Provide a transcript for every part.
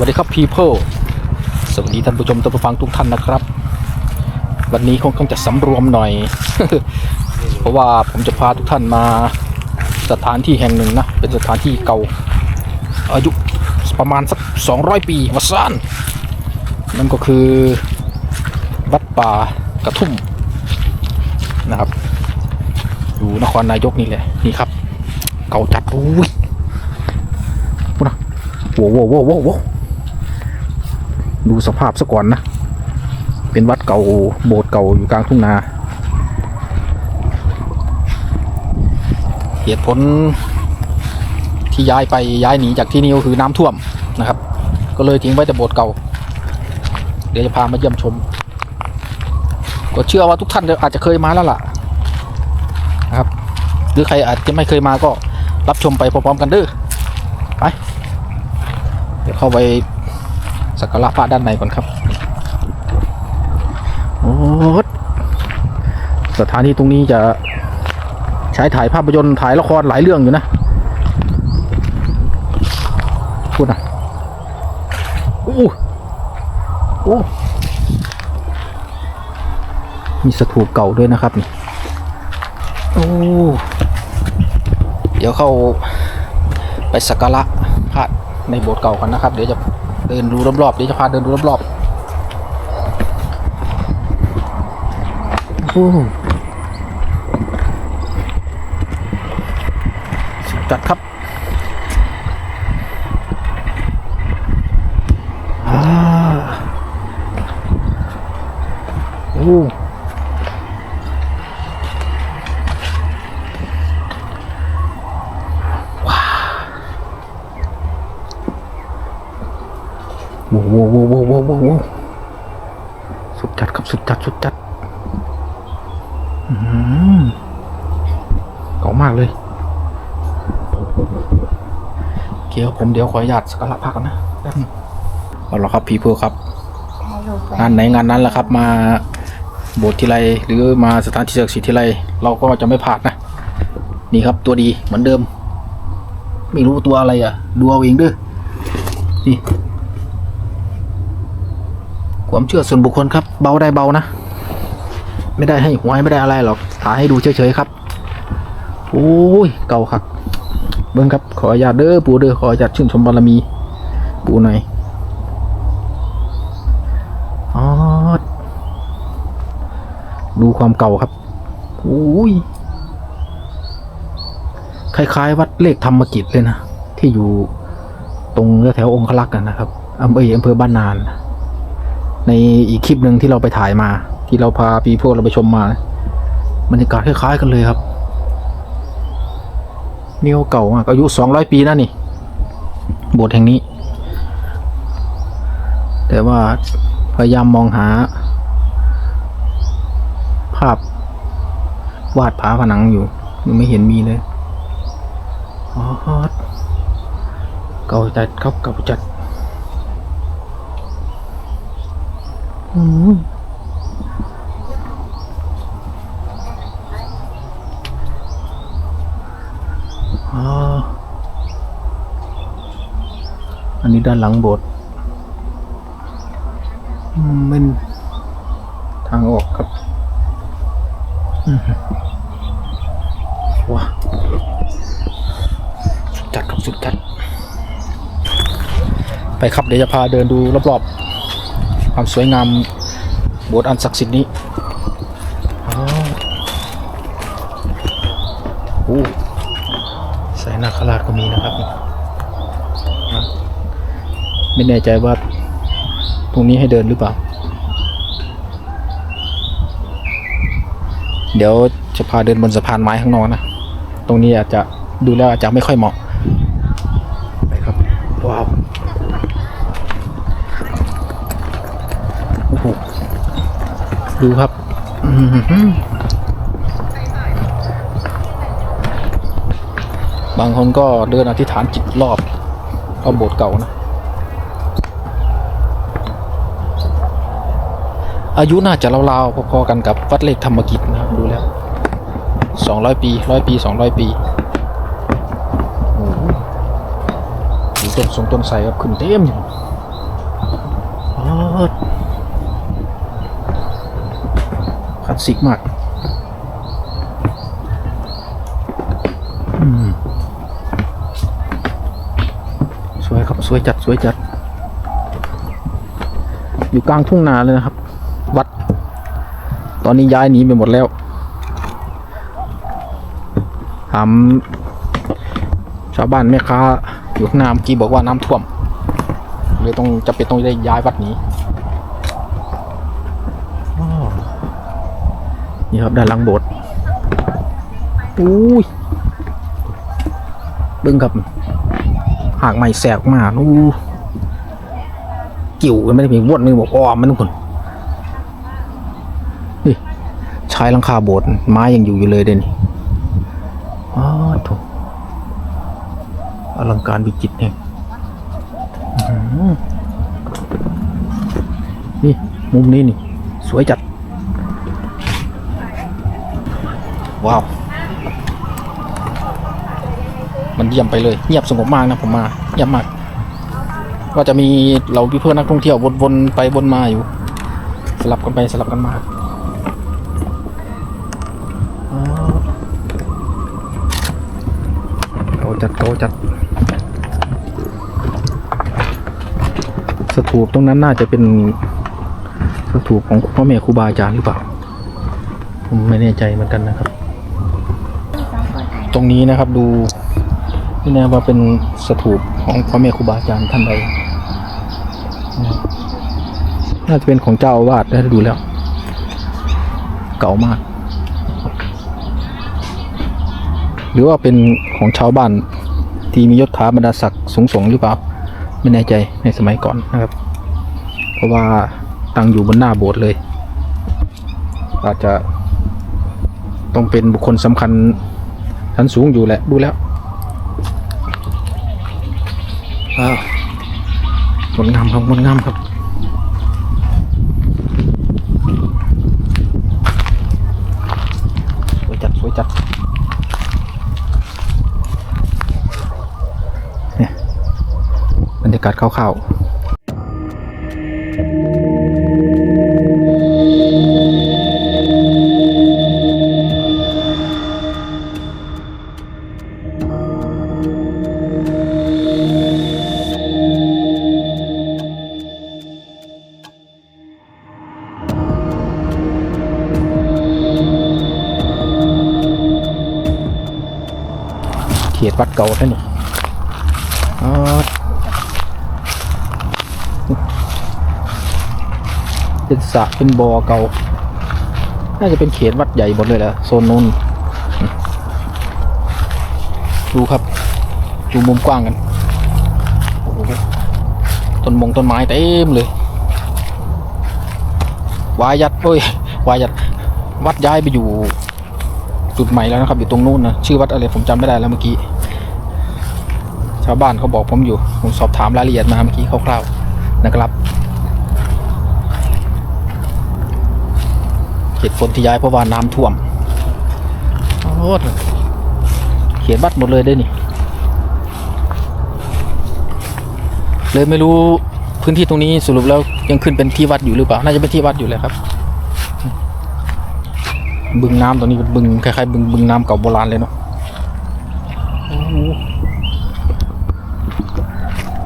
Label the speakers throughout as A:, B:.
A: วัสดีครับ people สวัสดีท่านผู้ชมท่านผู้ฟังทุกท่านนะครับ วันนี้คงต้องจะสำรวมหน่อย เพราะว่าผมจะพาทุกท่านมาสถานที่แห่งหนึ่งนะ เป็นสถานที่เก่า อายุประมาณสัก 200 ปีวะซ่านนั่นก็คือวัดป่ากระทุ่มนะครับ อยู่นครนายกนี่แหละนี่ครับ เก่าจัดอุ้ยโว้วโว้วโว้วโว้วโว้ว ดูสภาพซะก่อนนะ เป็นวัดเก่าโบสถ์เก่าอยู่กลางทุ่งนา เหตุผลที่ย้ายไปย้ายหนีจากที่นี่ก็คือน้ำท่วมนะครับ ก็เลยทิ้งไว้แต่โบสถ์เก่า เดี๋ยวจะพามาเยี่ยมชม ก็เชื่อว่าทุกท่านอาจจะเคยมาแล้วล่ะนะครับ หรือใครอาจจะไม่เคยมาก็รับชมไปพร้อมๆกันเด้อไปเดี๋ยวเข้าไป สักการะพระด้านในก่อนครับโอ้สถานีตรงนี้จะใช้ถ่ายภาพยนตร์ถ่ายละครหลายเรื่องอยู่นะพูดนะโอ้โอ้มีสถูปเก่าด้วยนะครับนี่โอ้เดี๋ยวเข้าไปสักการะพระในโบสถ์เก่ากันนะครับ เดี๋ยวจะ เดินดูรอบๆเดี๋ยวจะพาเดินดูรอบๆโอ้สุดจัดครับอ่าโอ้โว้โว้โว้โว้โว้โว้โว้สุดจัดครับสุดจัดสุดจัดอืมเก่ามากเลยเกี่ยวผมเดี๋ยวขออนุญาตสักการะพักก่อนนะแป๊บนึงเอาละครับพีเพื่อครับ งานไหนงานนั้นแหละครับ มาโบสถ์ที่ไรหรือมาสถานที่ศักดิ์สิทธิ์ที่ไรเราก็จะไม่พลาดนะ นี่ครับตัวดีเหมือนเดิม ไม่รู้ตัวอะไรอะ ดูเอาเองเด้อนี่ ความเชื่อส่วนบุคคลครับ เบาได้เบานะ ไม่ได้ให้หวยไม่ได้อะไรหรอกถ่ายให้ดูเฉยๆครับโอ้ยเก่าคักเบิ้งครับขออนุญาตเด้อปู่เด้อขออนุญาตชื่นชมบารมี ปู่หน่อยออดูความเก่าครับโอ้ยคล้ายๆ วัดเลขธรรมกิจเลยนะ ที่อยู่ตรงแถวองคลักษ์กันนะครับอำเภออำเภอบ้านนาน ในอีกคลิปหนึ่งที่เราไปถ่ายมา ที่เราพาปีพวกเราไปชมมาบรรยากาศคล้ายๆกันเลยครับนี่ก็เก่ามากอายุสองร้อยปีนะนี่โบสถ์แห่งนี้ แต่ว่าพยายามมองหา ภาพวาดผาผนังอยู่ยังไม่เห็นมีเลยอ๋อเก่าจัดครับเก่าจัด อ๋ออันนี้ด้านหลังโบสถ์มเป็นทางออกครับว้าสุดจัดครับสุดจัด ไปครับเดี๋ยวจะพาเดินดูรอบๆ ความสวยงามโบสถ์อันศักดิ์สิทธิ์นี้อ๋อโอ้ใส่นาคราชก็มีนะครับอะไม่แน่ใจว่า ตรงนี้ให้เดินหรือเปล่า เดี๋ยวจะพาเดินบนสะพานไม้ข้างนอกนะ ตรงนี้อาจจะดูแล้วอาจจะไม่ค่อยเหมาะ ไปครับ ว้าว โอ้โห ดูครับบางคนก็เดินอธิษฐานจิตรอบรอบโบสถ์เก่านะ อายุน่าจะราวๆพอๆกันกับวัดเลขธรรมกิจนะครับดูแล้วสองร้อยปีร้อยปีสองร้อยปีต้นสงต้นไทรครับขึ้นเต็มอยู่ อคลา สสิกมากมสวยครับสวยจัดสวยจัด อยู่กลางทุ่งนาเลยนะครับ วัด ตอนนี้ย้ายหนีไปหมดแล้วถามชาวบ้านแม่ค้าอยู่ข้างหน้าเมื่อกี้บอกว่าน้ำท่วมเลยต้องจะเป็นต้องได้ย้ายวัดนี้อ้อ นี่ครับด้านหลังโบสถ์อุ้ยเบิ้งครับหากไม่แสกมากอู้กิ่วมันไม่ได้เพียงวดมือบอกอ้อมมันทุกคนนี่ชายหลังคาโบสถ์ไม้ยังอยู่อยู่เลยเด่นอ้าวโถอลังการวิจิตรเนี่ยอื้อหือนี่ มุมนี้นี่ สวยจัด ว้าว มันเยี่ยมไปเลย เงียบสงบมากนะผมมาเงียบมากก็จะมีเราพี่เพื่อนนักท่องเที่ยววนๆไปวนมาอยู่ สลับกันไปสลับกันมาอ๋อเกาจัดเกาจัด สถูปตรงนั้นน่าจะเป็นสถูปของพ่อแม่ครูบาอาจารย์หรือเปล่าผมไม่แน่ใจเหมือนกันนะครับ ตรงนี้นะครับดูนี่นะว่าเป็นสถูปของพ่อแม่ครูบาอาจารย์ท่านใดน่าจะเป็นของเจ้าอาวาสนะดูแล้ว เก่ามาก หรือว่าเป็นของชาวบ้านที่มียศถาบรรดาศักดิ์สูงส่งหรือเปล่า ไม่แน่ใจในสมัยก่อนนะครับ เพราะว่าตั้งอยู่บนหน้าโบสถ์เลย อาจจะต้องเป็นบุคคลสำคัญ ชั้นสูงอยู่แหละดูแล้วอ้าวงดงามครับงดงามครับสวยจัดสวยจัดเนี่ยบรรยากาศคร่าวๆ วัดเก่าท่านนี่อ๋อเป็นสระเป็นบ่อเก่า น่าจะเป็นเขตวัดใหญ่หมดเลยแหละโซนนู้นดูครับ ดูมุมกว้างกันโอ้โหต้นมงต้นไม้เต็มเลยวายัดเอ้ยวายัดวัดย้ายไปอยู่จุดใหม่แล้วนะครับ อยู่ตรงนู้นนะชื่อวัดอะไรผมจำไม่ได้แล้วเมื่อกี้ ชาวบ้านเขาบอกผมอยู่ ผมสอบถามรายละเอียดมาเมื่อกี้คร่าวๆนะครับเหตุผลที่ย้ายเพราะว่าน้ำท่วมโอ้โหเขียนบัตรหมดเลยด้วยนี่ เลยไม่รู้พื้นที่ตรงนี้สรุปแล้วยังขึ้นเป็นที่วัดอยู่หรือเปล่า น่าจะเป็นที่วัดอยู่เลยครับ บึงน้ำตรงนี้เป็นบึงคล้ายๆบึงบึงน้ำเก่าโบราณเลยเนาะโอ้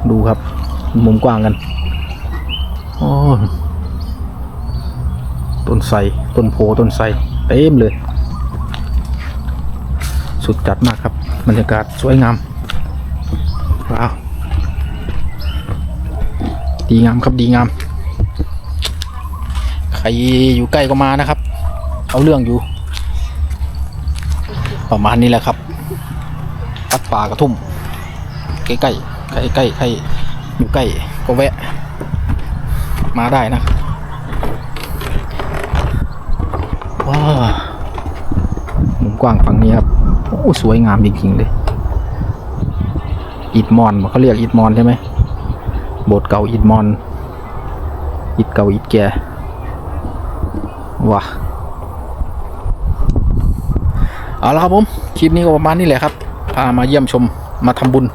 A: โห ดูครับ มุมกว้างกันโอ้ต้นไทรต้นโพต้นไทรเต็มเลย สุดจัดมากครับบรรยากาศสวยงามว้าวดีงามครับดีงาม ใครอยู่ใกล้ก็มานะครับ เอาเรื่องอยู่ ประมาณนี้แหละครับวัดป่ากระทุ่ม ใกล้ๆ ใกล้ใกล้ใกล้อยู่ใกล้ก็แวะ มาได้นะว้ามุมกว้างฝั่งนี้ครับโอ้สวยงามจริงๆเลยอิดมอนเขาเรียกอิดมอนใช่ไหมโบสถ์เก่าอิดมอนอิดเก่าอิดแก่ว้าเอาละครับผม คลิปนี้ก็ประมาณนี้แหละครับ พามาเยี่ยมชมมาทำบุญ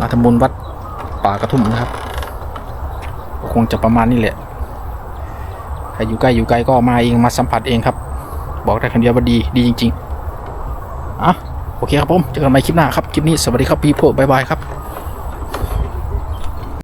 A: มาทำบุญวัดป่ากระทุ่มนะครับก็คงจะประมาณนี้แหละใครอยู่ใกล้อยู่ไกลก็มาเองมาสัมผัสเองครับ บอกได้คำเดียวว่าดีดีจริง ๆอะโอเคครับผมเจอกันใหม่คลิปหน้าครับ คลิปนี้สวัสดีครับพี่พวกบายบายครับ